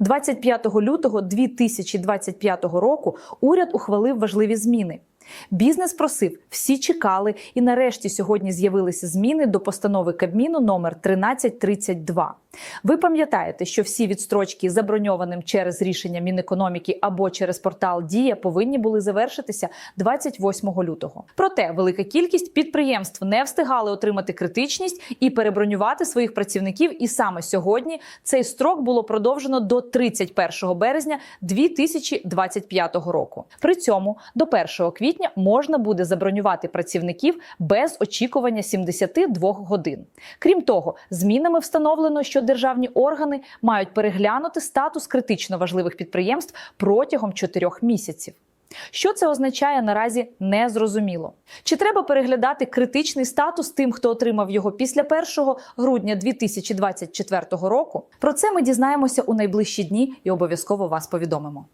25 лютого 2025 року уряд ухвалив важливі зміни. Бізнес просив, всі чекали, і нарешті сьогодні з'явилися зміни до постанови Кабміну номер 1332. Ви пам'ятаєте, що всі відстрочки заброньованим через рішення Мінекономіки або через портал Дія повинні були завершитися 28 лютого. Проте велика кількість підприємств не встигали отримати критичність і перебронювати своїх працівників. І саме сьогодні цей строк було продовжено до 31 березня 2025 року. При цьому до 1 квітня можна буде забронювати працівників без очікування 72 годин. Крім того, змінами встановлено, що державні органи мають переглянути статус критично важливих підприємств протягом чотирьох місяців. Що це означає наразі не зрозуміло. Чи треба переглядати критичний статус тим, хто отримав його після 1 грудня 2024 року? Про це ми дізнаємося у найближчі дні і обов'язково вас повідомимо.